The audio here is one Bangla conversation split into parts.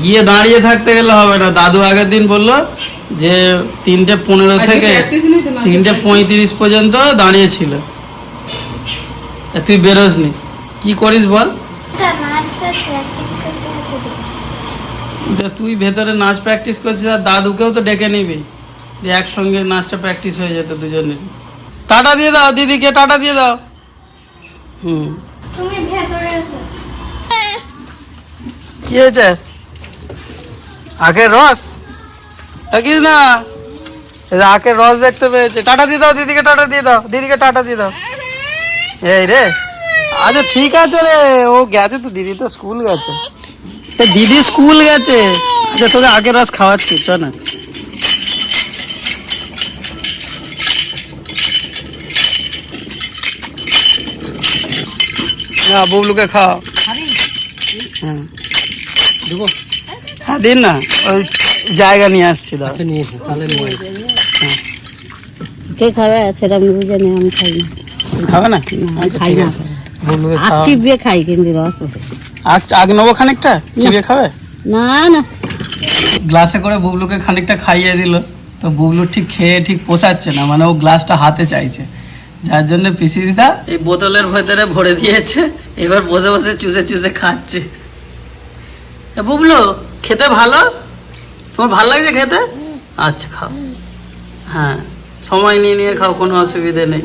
গিয়ে দাঁড়িয়ে থাকতে গেলে হবে না। দাদু আগের দিন বলল যে তিনটে পনেরো থেকে তো, নাচের তিনটে পঁয়ত্রিশ পর্যন্ত দাঁড়িয়ে ছিল আর তুই বেরোসনি কি করিস বল? তুই ভেতরে নাচ প্র্যাকটিস করছিস আর দাদুকেও তো ডেকে নিবি। যে একসঙ্গে নাচটা প্র্যাকটিস হয়ে যেত দুজনের টাটা দিয়ে দাও দিদিকে টাটা দিয়ে দাও। হুম। তুমি ভেতরে এসো। কি হয়েছে? আখের রস? দেখিস না? আখের রস দেখতে পেয়েছে। টাটা দিয়ে দাও দিদিকে টাটা দিয়ে দাও দিদিকে টাটা দিয়ে দাও। এই রে আচ্ছা ঠিক আছে রে ও গেছে তো দিদি তো স্কুল গেছে। দিদি স্কুল গেছে। আচ্ছা তোকে আখের রস খাওয়াচ্ছি চ না। না বুবলুকে খাও হ্যাঁ। হ্যাঁ দিন না ওই জায়গা নিয়ে আসছি দাও। কে খাবে? সেটা আমি বুঝে নিই আমি খাই না। খাবে না? আচ্ছা খাই ঠিক না। আছে। বুবলুকে আখ খাও। চিবিয়ে খাই কিন্তু রস আগ আগ নেব খানিকটা? চিবিয়ে খাবে? না না। গ্লাসে করে বুবলুকে খানিকটা খাইয়ে দিল তো বুবলু ঠিক খেয়ে ঠিক পোষাচ্ছে না মানে ও গ্লাসটা হাতে চাইছে। যার জন্য পিসি দিদা এই বোতলের ভেতরে ভরে দিয়েছে এবার বসে বসে চুষে চুষে খাচ্ছে। এ বুবলু খেতে ভালো? তোমার ভালো লাগছে খেতে? আচ্ছা খাও। হ্যাঁ সময় নিয়ে নিয়ে খাও, কোনো অসুবিধে নেই।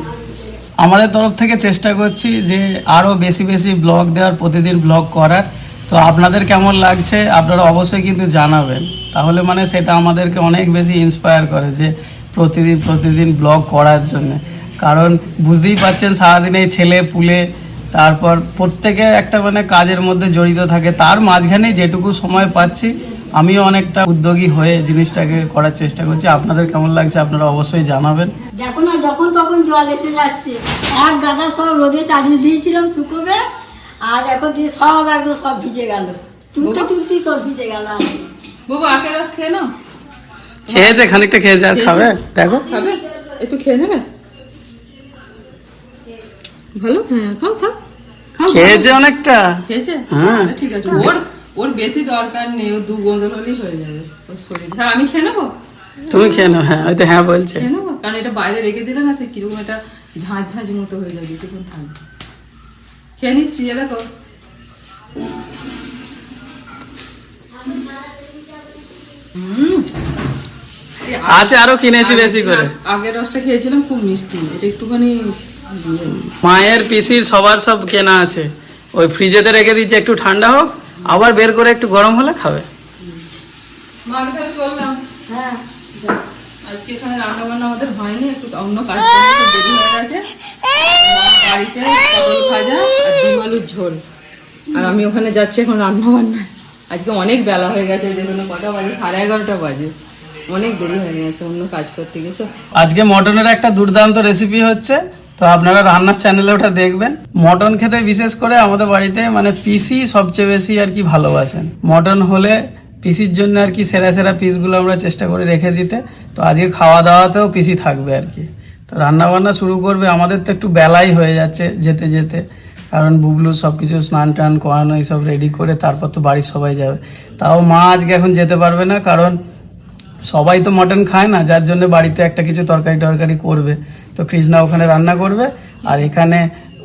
আমাদের তরফ থেকে চেষ্টা করছি যে আরও বেশি বেশি ব্লগ দেওয়ার, প্রতিদিন ব্লগ করার। তো আপনাদের কেমন লাগছে, আপনারা অবশ্যই কিন্তু জানাবেন। তাহলে মানে সেটা আমাদেরকে অনেক বেশি ইন্সপায়ার করে যে প্রতিদিন প্রতিদিন ব্লগ করার জন্য। কারণ বুঝতেই পারছেন, সারাদিন এই ছেলে পুলে তারপর প্রত্যেকের একটা মানে কাজের মধ্যে জড়িত থাকে। তার মাঝখানে যেটুকু সময় পাচ্ছি আমিও অনেকটা উদ্যোগী হয়ে জিনিসটাকে করার চেষ্টা করছি। আপনাদের কেমন লাগছে আপনারা অবশ্যই জানাবেন। দেখো না যখন তখন জল এসে যাচ্ছে। এক গাদা সব রোদে চালিয়ে দিয়েছিলাম শুকোবে আর এখন দিয়ে সব একদম সব ভিজে গেল। তুলতে তুলতেই সব ভিজে গেল বাবু আখের রস খেয়ে নাও। খেয়েছে খানিকটা খেয়েছে আর খাবে? দেখো। খাবে? একটু খেয়ে নেবে? ভালো? হ্যাঁ খাও খাও। খাও খেয়েছে অনেকটা? খেয়েছে? হ্যাঁ। ঠিক আছে। ওর ওর বেশি দরকার নেই ও দু হলেই হয়ে যাবে ওর শরীর। হ্যাঁ আমি খেয়ে নেব? তুমি খেয়ে নাও হ্যাঁ হয়তো হ্যাঁ বলছে। খেয়ে নেব? কারণ এটা বাইরে রেখে দিলে না সে কীরকম একটা ঝাঁঝ ঝাঁঝ মতো হয়ে যাবে বেশিক্ষণ থাকবে। খেয়ে নিচ্ছি এ দেখো। আছে আরও কিনেছি বেশি করে। আগের রসটা খেয়েছিলাম খুব মিষ্টি। এটা একটুখানি মায়ের পিসির সবার সব কেনা আছে। ওই ফ্রিজেতে রেখে দিচ্ছে একটু ঠান্ডা হোক আবার বের করে একটু গরম হলে খাবে। হ্যাঁ। আজকে এখানে রান্না বান্না আমাদের হয়নি একটু অন্য কাজ দেরি হয়ে গেছে বাড়িতে পটল ভাজা আর ডিম আলুর ঝোল। আর আমি ওখানে যাচ্ছি এখন রান্না বান্না আজকে অনেক বেলা হয়ে গেছে দেখুন কটা বাজে সাড়ে এগারোটা বাজে। অনেক দেরি হয়ে গেছে অন্য কাজ করতে গেছো। আজকে মটনের একটা দুর্দান্ত রেসিপি হচ্ছে তো আপনারা রান্নার চ্যানেলে ওটা দেখবেন। মটন খেতে বিশেষ করে আমাদের বাড়িতে মানে পিসি সবচেয়ে বেশি আর কি ভালোবাসেন। মটন হলে পিসির জন্য আর কি সেরা সেরা পিসগুলো আমরা চেষ্টা করে রেখে দিতে। তো আজকে খাওয়া দাওয়াতেও পিসি থাকবে আর কি। তো রান্না বান্না শুরু করবে, আমাদের তো একটু বেলাই হয়ে যাচ্ছে যেতে যেতে। কারণ বুবলু সব কিছু স্নান টান করানো এইসব রেডি করে তারপর তো বাড়ির সবাই যাবে। তাও মা আজকে এখন যেতে পারবে না কারণ সবাই তো মটন খায় না যার জন্য বাড়িতে একটা কিছু তরকারি টরকারি করবে। তো কৃষ্ণা ওখানে রান্না করবে আর এখানে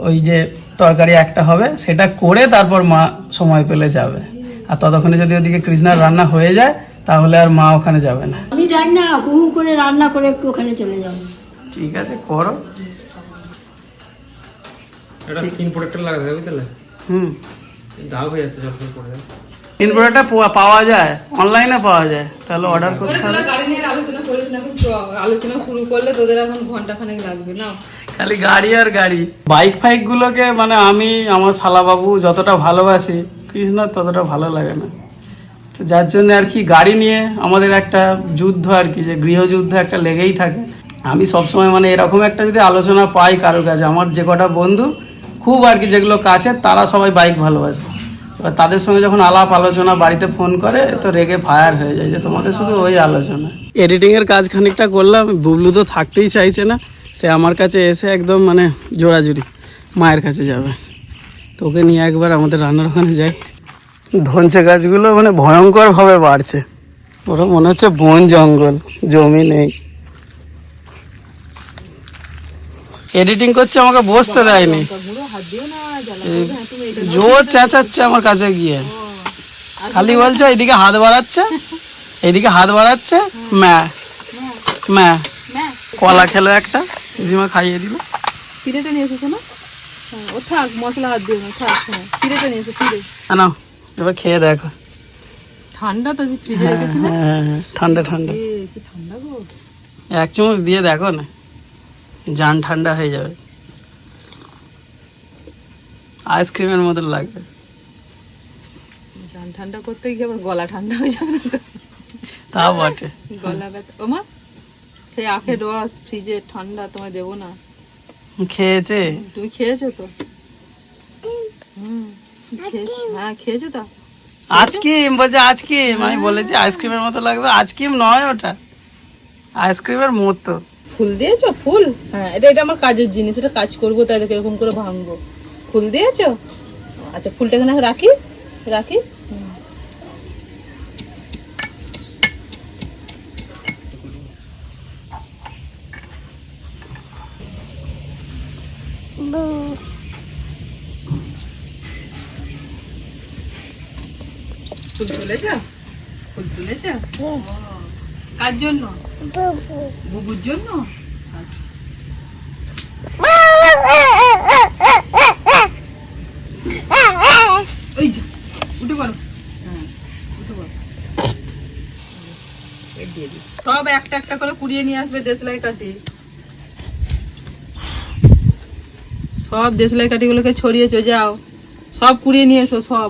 ওই যে তরকারি একটা হবে সেটা করে তারপর মা সময় পেলে যাবে। আর ততক্ষণে যদি ওদিকে কৃষ্ণার রান্না হয়ে যায় তাহলে আর মা ওখানে যাবে না। আমি যাই না হু করে রান্না করে একটু ওখানে চলে যাব। ঠিক আছে করো। এটা স্কিন প্রোটেক্টর লাগাতে হবে বুঝলে? হুম। দাগ হয়ে যাচ্ছে সব পরে প্রোডাক্টটা পাওয়া যায় অনলাইনে পাওয়া যায়। তাহলে অর্ডার করতে হবে। গাড়ি নিয়ে আলোচনা করিস না আলোচনা শুরু করলে তোদের এখন ঘণ্টা খানেক লাগবে না? খালি গাড়ি আর গাড়ি। বাইক ফাইক গুলোকে মানে আমি আমার শালাবাবু যতটা ভালোবাসি কৃষ্ণ ততটা ভালো লাগে না। তো যার জন্য আর কি গাড়ি নিয়ে আমাদের একটা যুদ্ধ আর কি যে গৃহযুদ্ধ একটা লেগেই থাকে। আমি সবসময় মানে এরকম একটা যদি আলোচনা পাই কারোর কাছে আমার যে কটা বন্ধু খুব আর কি যেগুলো কাছে তারা সবাই বাইক ভালোবাসে। তাদের সঙ্গে যখন আলাপ আলোচনা বাড়িতে ফোন করে তো রেগে ফায়ার হয়ে যায় যে তোমাদের শুধু ওই আলোচনা। এডিটিংয়ের কাজ খানিকটা করলাম বুবলু তো থাকতেই চাইছে না সে আমার কাছে এসে একদম মানে জোড়াজুড়ি মায়ের কাছে যাবে। তো ওকে নিয়ে একবার আমাদের রান্নার ওখানে যাই। ধনছে গাছগুলো মানে ভয়ঙ্কর ভাবে বাড়ছে। পুরো মনে হচ্ছে বন জঙ্গল জমি নেই। এডিটিং করছে আমাকে বসতে দেয়নি। হ্যাঁ, জোর চেঁচাচ্ছে আমার কাছে গিয়ে। খালি বলছে এদিকে হাত বাড়াচ্ছে এদিকে হাত বাড়াচ্ছে ম্যা ম্যা। কলা খেলো একটা জিমা খাইয়ে দিল। ফিরেটা নিয়ে এসেছ না? ও থাক মশলা হাত দিও না থাক হ্যাঁ। ফিরেটা নিয়ে এসো ফিরে। না এবার খেয়ে দেখো। ঠান্ডা তো ফ্রিজে রেখেছিলে। হ্যাঁ হ্যাঁ হ্যাঁ, ঠান্ডা ঠান্ডা। কি ঠান্ডা গো। এক চামচ দিয়ে দেখো না জান ঠান্ডা হয়ে যাবে। আইসক্রিমের মতো লাগবে জান ঠান্ডা করতে গিয়ে আবার গলা ঠান্ডা হয়ে যাবে তা? বটে। গলা ব্যথা। ও মা সেই আখের রস ফ্রিজে ঠান্ডা তোমায় দেবো না। খেয়েছে? তুমি খেয়েছো তো? হ্যাঁ খেয়েছো তো? আইসক্রিম বলছে আইসক্রিম। আমি বলেছি আইসক্রিমের মতো লাগবে। আইসক্রিম নয় ওটা। আইসক্রিমের মতো। ফুল দিয়েছ? ফুল? হ্যাঁ এটা এটা আমার কাজের জিনিস। এটা কাজ করব তাহলে এরকম করে ভাঙবো। ফুল দিয়েছ? আচ্ছা ফুলটা এখানে রাখি রাখি। ফুল তুলেছ? ফুল তুলেছ? ও, কার জন্য? বুবুর জন্য আচ্ছা। ওই যা উঠে পড়ো হ্যাঁ উঠে পড়ো এই দিয়ে দিচ্ছি। সব একটা একটা করে কুড়িয়ে নিয়ে আসবে দেশলাই কাঠি। সব দেশলাই কাঠিগুলোকে ছড়িয়েছো যাও। সব কুড়িয়ে নিয়ে এসো সব।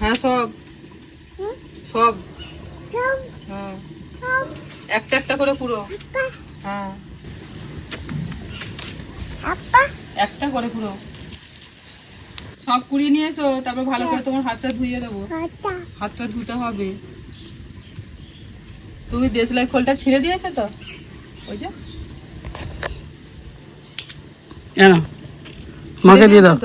হ্যাঁ সব। সব। হ্যাঁ। একটা একটা করে পুরো। হ্যাঁ। একটা করে পুরো। সব কুড়িয়ে নিয়ে এসো তারপর ভালো করে তোমার হাতটা ধুয়ে দেবো। হাতটা ধুতে হবে। তুমি দেশলাই খোলটা ছিঁড়ে দিয়েছ তো? ওই যে। কেন মাকে দিয়ে দাও।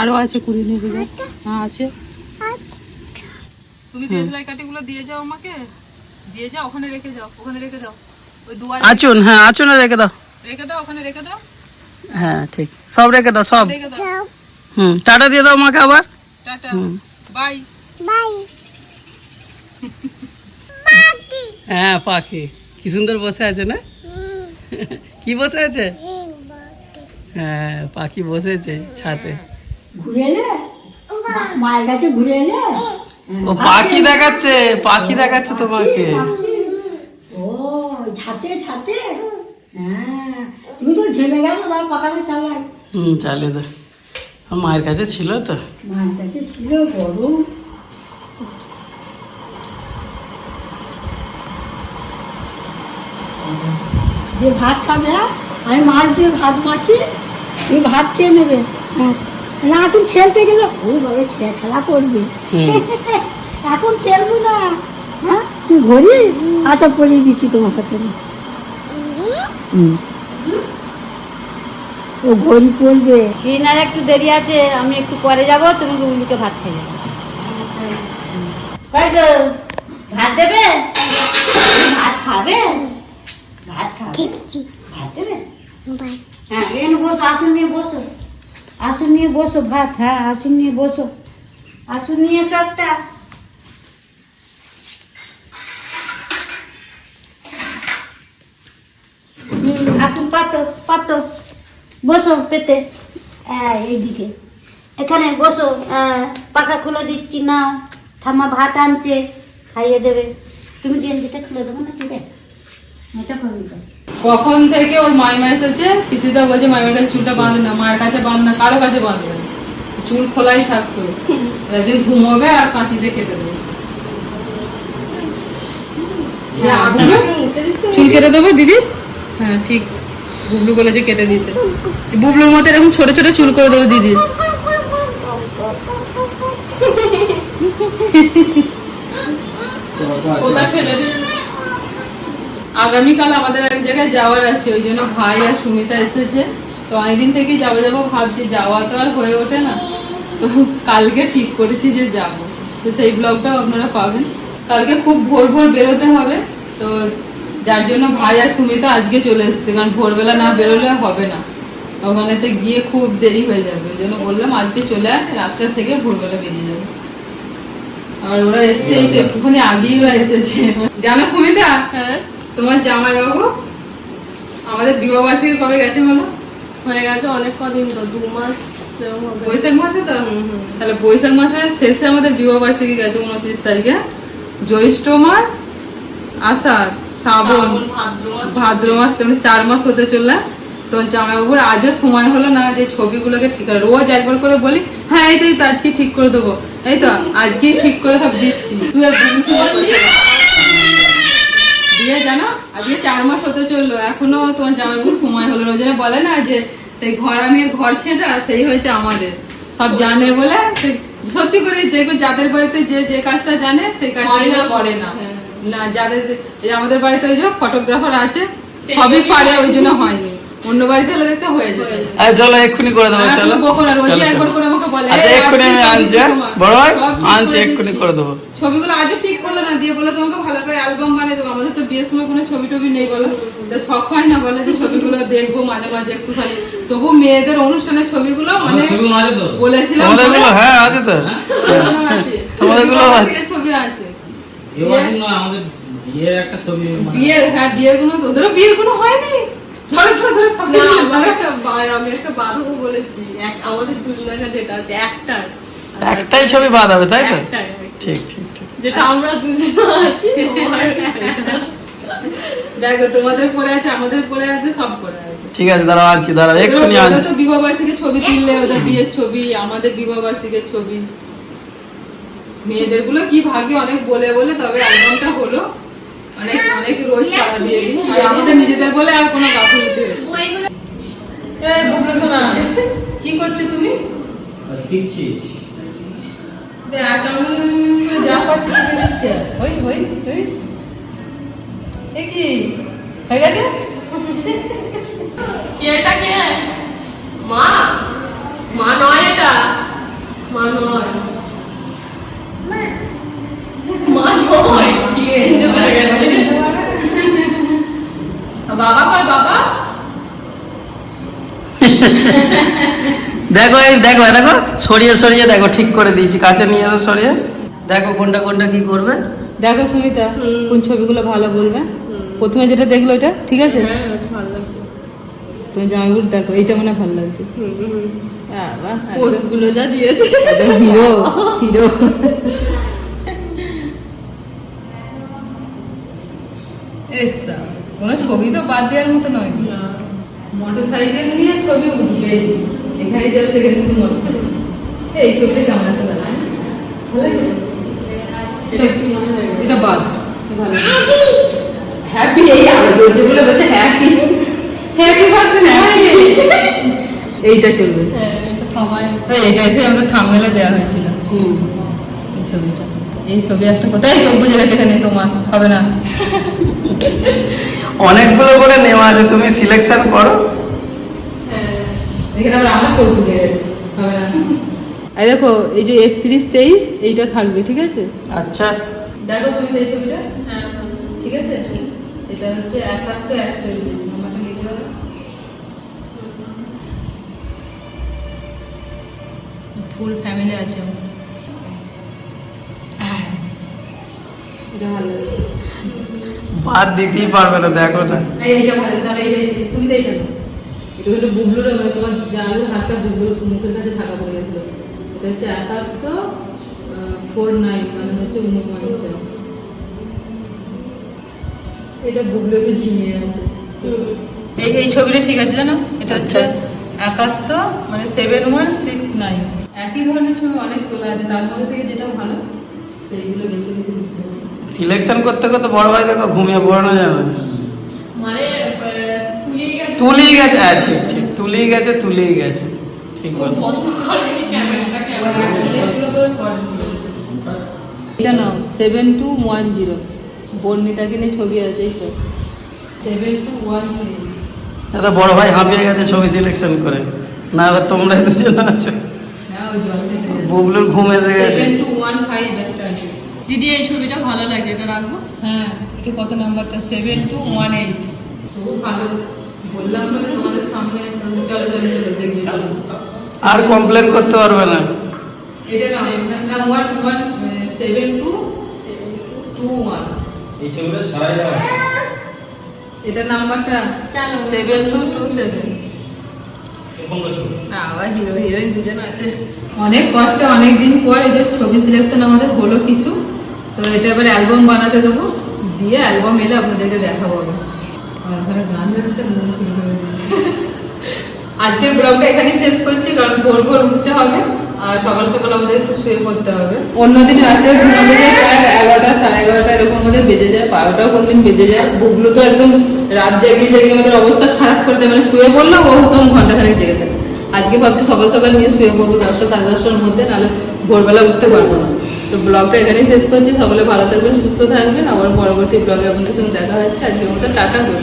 আরও আছে কুড়ি নিয়ে যাও হ্যাঁ আছে। তুমি দেশলাই কাঠিগুলো দিয়ে যাও আমাকে। দিয়ে যাও ওখানে রেখে যাও ওখানে রেখে দাও। ওই দুয়ারে আচুন হ্যাঁ আচুনে রেখে দাও। রেখে দাও ওখানে রেখে দাও। হ্যাঁ ঠিক। সব রেখে দাও সব। হুম টাটা দিয়ে দাও মাকে আবার। টাটা। হুম। বাই। হ্যাঁ পাখি। কি সুন্দর বসে আছে না? কি বসে আছে? হ্যাঁ পাখি বসেছে ছাতে ঘুরে এলে? মায়ের কাছে ঘুরে এলে? ও পাখি দেখাচ্ছে পাখি দেখাচ্ছে তোমাকে। ও ছাতে ছাতে? হ্যাঁ। তুমি তো ঘেমে গেছো তার পাকানো চালাই হুম চালিয়ে দাও মায়ের কাছে ছিল তো। মায়ের কাছে ছিল গরম যে ভাত খাবে হ্যাঁ? আমি মাছ দিয়ে ভাত মাখি তুমি ভাত খেয়ে নেবে। হ্যাঁ। না এখন খেলতে গেলে ওই বাবা খে- খেলা করবে এখন খেলব না। হ্যাঁ? তুই ঘড়ি আচ্ছা পরিয়ে দিচ্ছি তোমার কাছে হুম। ও ঘড়ি পড়বে আর একটু দেরি আছে আমি একটু পরে যাব তুমি গুগলিকে ভাত খেয়ে যাবে ভাত দেবে? ভাত খাবে? ভাত খাবে? ভাত দেবে? হ্যাঁ এখানে বসো আসুন নিয়ে বসো। আসুন নিয়ে বসো ভাত হ্যাঁ আসুন নিয়ে বসো। আসুন নিয়ে সবটা হুম আসুন পাতো পাতো বসো পেতে। হ্যাঁ এইদিকে। এখানে বসো। হ্যাঁ, পাখা খুলে দিচ্ছি না। ঠাম্মা ভাত আনছে খাইয়ে দেবে। তুমি গেঞ্জিটা খুলে দেবো না ঠিক আছে কখন থেকে ওর মাইমা এসেছে? পিসিদা বলছে মাইমার কাছে চুলটা বাঁধে না মায়ের কাছে বাঁধ না কারও কাছে বাঁধবে না। চুল খোলাই থাকতো। একদিন ঘুমোবে আর কাঁচিতে কেটে দেবে। হ্যাঁ, চুল কেটে দেবো দিদি? হ্যাঁ ঠিক। বুবলু বলেছে কেটে দিতে। বুবলুর মতো এরকম ছোট ছোট চুল করে দেবো দিদি। আগামীকাল আমাদের এক জায়গায় যাওয়ার আছে, ওই জন্য ভাই আর সুমিতা এসেছে। তো অনেকদিন থেকেই যাব যাব ভাবছি, যাওয়া তো আর হয়ে ওঠে না। তো কালকে ঠিক করেছি যে যাব। তো সেই ব্লগটাও আপনারা পাবেন। কালকে খুব ভোর ভোর বেরোতে হবে। তো যার জন্য ভাই আর সুমিতা আজকে চলে এসেছে কারণ ভোরবেলা না বেরোলে হবে না। ওখানেতে গিয়ে খুব দেরি হয়ে যাবে ওই জন্য বললাম আজকে চলে আয় রাত্রে থেকে ভোরবেলা বেরিয়ে যাবে। আর ওরা এসছে এই তো একটুখানি আগেই ওরা এসেছে। জানো সুমিতা? তোমার জামাই বাবু আমাদের বিবাহ বার্ষিকী কবে গেছে বলো? হয়ে গেছে অনেক কদিন তো দু মাস বৈশাখ মাসে তো? তাহলে বৈশাখ মাসের শেষে আমাদের বিবাহ বার্ষিকী গেছে উনত্রিশ তারিখে। জ্যৈষ্ঠ মাস আষাঢ় শ্রাবণ ভাদ্র মাস মানে চার মাস হতে চললে। তো জামাইবাবুর আজও সময় হলো না যে ছবিগুলোকে ঠিক করে রোজ একবার করে বলি হ্যাঁ এই তো আজকে ঠিক করে দেবো। এই তো আজকেই ঠিক করে সব দিচ্ছি। তুই। দিয়ে জানো আজকে চার মাস হতে চলল এখনও তোমার জামাইবাবুর সময় হলো না। ওই বলে না যে সেই ঘর আমি ঘর ছেঁটা সেই হয়েছে আমাদের। সব জানে বলে সত্যি করে দেখবে যাদের বাড়িতে যে যে কাজটা জানে সেই কাজটা করে না। না যাদের আমাদের বাড়িতে ওই যে ফটোগ্রাফার আছে সবই পারে ওই জন্য হয়নি। অন্য বাড়িতে হলে দেখতে হয়ে যেত। আরে চলো এক্ষুনি করে দেবো চলো। একবার করে আমাকে বলে, আচ্ছা এক্ষুনি আমি আনছি হ্যাঁ? তোমার।" বড় ভাই আনছি এক্ষুনি করে দেবো। ছবিগুলো আজও ঠিক করল না দিয়ে বলে তোমাকে ভালো করে অ্যালবাম বানিয়ে দেবো। আমাদের তো বিয়ের সময় কোনো ছবি টবি নেই বলো। তো শখ হয় না বলে যে ছবিগুলো দেখব মাঝে মাঝে একটুখানি। তবু মেয়েদের অনুষ্ঠানের ছবিগুলো মানে আছে বলেছিলাম তোমাদেরগুলো হ্যাঁ আছে তো। তোমাদেরগুলো আছে। ছবি আছে। আমাদের বিয়ের একটা ছবি বিয়ের হ্যাঁ বিয়ের কোনো ওদেরও বিয়ের কোনো হয়নি। ধরে ধরে ধরে সব আমার একটা আমি একটা বাঁধবো বলেছি। এক আমাদের দুজনের যেটা আছে একটার। একটাই ছবি বাদ হবে তাই তো? ঠিক ঠিক ঠিক। যেটা আমরা দুজন আছি দেখো তোমাদের পরে আছে আমাদের পরে আছে সব পরে আছে। ঠিক আছে দাঁড়াও আনছি দাঁড়াও এক্ষুনি আনছি। বিবাহ বার্ষিকীর ছবি তুললে ওদের বিয়ের ছবি আমাদের বিবাহ বার্ষিকীর ছবি। মেয়েদেরগুলো কি ভাগে অনেক বলে বলে তবে অ্যালবামটা হলো। অনেক অনেক রোজ তারা দিয়ে দিই। আর আমাদের নিজেদের বলে আর কোনো গাফিলতি কি করছ তুমি? শিখছি। দেখ, যা পাচ্ছে দিচ্ছে। ওই ওই ওই এ কি? হয়ে গেছে? কি এটা কে? মা? মা নয় এটা? মা নয় মা নয় কি চিনতে পারা গেছে বাবা কয় বাবা দেখো এই দেখো দেখো সরিয়ে সরিয়ে দেখো ঠিক করে দিয়েছি কাছে নিয়ে এসো সরিয়ে। দেখো কোনটা কোনটা কি করবে। দেখো সুমিতা কোন ছবিগুলো ভালো বলবে। প্রথমে যেটা দেখল এটা ঠিক আছে? হ্যাঁ ভালো লাগছে। তুমি জামাইবুর দেখো এইটা মনে ভালো লাগছে। বাহ, পোস্ট যা দিয়েছে। Hero hero. এসা কোনো ছবি তো বাদ দেওয়ার মতো নয়। মোটর সাইকেল নিয়ে ছবি উঠবে এখানে যাবে সেখানে শুধু সাইকেল এই ছবিটা কেমন আছে এটা এটা বাদ। হ্যাপি এই বলে বলছে হ্যাপি হ্যাপি ভাবছে না এইটা চলবে। হ্যাঁ এটা এসে আমাদের থামনেলে দেওয়া হয়েছিল। এই ছবিটা। এই ছবি একটা কোথায়? চোখ বুঝে গেছে এখানে তোমার। হবে না। অনেকগুলো করে নেওয়া আছে তুমি সিলেকশন করো। এখানে আবার আমার চোখ বুঝে গেছে। হবে না। এই দেখো এই যে একত্রিশ তেইশ এইটা থাকবে ঠিক আছে? আচ্ছা। দেখো তুমি এই ছবিটা? ঠিক আছে? এটা হচ্ছে একাত্তর একচল্লিশ নাম্বারটা লিখে দাও ফুল ফ্যামিলি আছে লাগছে। বাদ দিতেই পারবে না দেখো না। এই এইটা ভালো তাহলে এই এইটা নাও। এটা হলো বুবলুর তোমার জানুর হাতটা বুবলুর মুখের কাছে থাকা পড়ে গেছিল। এটা হচ্ছে একাত্তর ফোর নাইন মানে হচ্ছে উনপঞ্চাশ। এটা বুবলু একটু ঝিমিয়ে আছে। এই এই ছবিটা ঠিক আছে জানো? এটা হচ্ছে একাত্তর মানে সেভেন ওয়ান সিক্স নাইন একই ধরনের ছবি অনেক তোলা আছে তার মধ্যে থেকে যেটা ভালো সেইগুলো বেশি বেশি সিলেকশন করতে করতে বড় ভাই দেখো ঘুমিয়ে পড়ানো যাবে। মানে গেছে তুলেই গেছে হ্যাঁ ঠিক ঠিক তুলেই গেছে তুলেই গেছে ঠিক বল এটা নাও সেভেন টু ওয়ান জিরো বর্ণিতাকে নিয়ে ছবি আছে এই তো। সেভেন টু ওয়ান দাদা বড় ভাই হাঁপিয়ে গেছে ছবি সিলেকশন করে। না এবার তোমরা দুজন আছো। বুবলুর ঘুম এসে গেছে। টু ওয়ান ফাইভ দিদি এই ছবিটা ভালো লাগছে এটা রাখব? হ্যাঁ এটা কত নাম্বারটা? সেভেন টু ওয়ান এইট তো ভালো। বললাম বলে তোমাদের সামনে চলো চলো চলো দেখবে চলো। আর কমপ্লেন করতে পারবে না। এটা না না one one seven two two one এই ছবিটা ছাড়াই যাওয়া এটা নাম্বারটা সেভেন টু টু সেভেন এরকম ছবি না আবার হিরো হিরোইন দুজন আছে। অনেক কষ্টে অনেক দিন পর এই যে ছবি সিলেকশন আমাদের হলো কিছু। তো এটা এবার অ্যালবাম বানাতে দেবো। দিয়ে অ্যালবাম এলে আপনাদেরকে দেখাবো গান যাচ্ছে শুরু করে দিই। ব্লগটা এখানেই শেষ করছি, কারণ ভোর ভোর উঠতে হবে, আর সকাল সকাল আমাদের একটু শুয়ে পড়তে হবে। অন্যদিন ঘুমাতে যায় প্রায় এগারোটা, সাড়ে এগারোটা এরকম আমাদের বেজে যায়, বারোটাও বেজে যায়। তো একদম রাত আমাদের অবস্থা খারাপ মানে শুয়ে পড়ল ও ঘণ্টা খানেক জেগে থাকে। আজকে ভাবছি সকাল সকাল নিয়ে শুয়ে পড়ব দশটা, সাড়ে দশটার মধ্যে, নাহলে ভোরবেলা উঠতে পারব না। তো ব্লগটা এখানেই শেষ করছি, সকলে ভালো থাকবেন, সুস্থ থাকবেন। আবার পরবর্তী ব্লগে আপনাদের সঙ্গে দেখা হচ্ছে। আজকের মতো টাটা গুড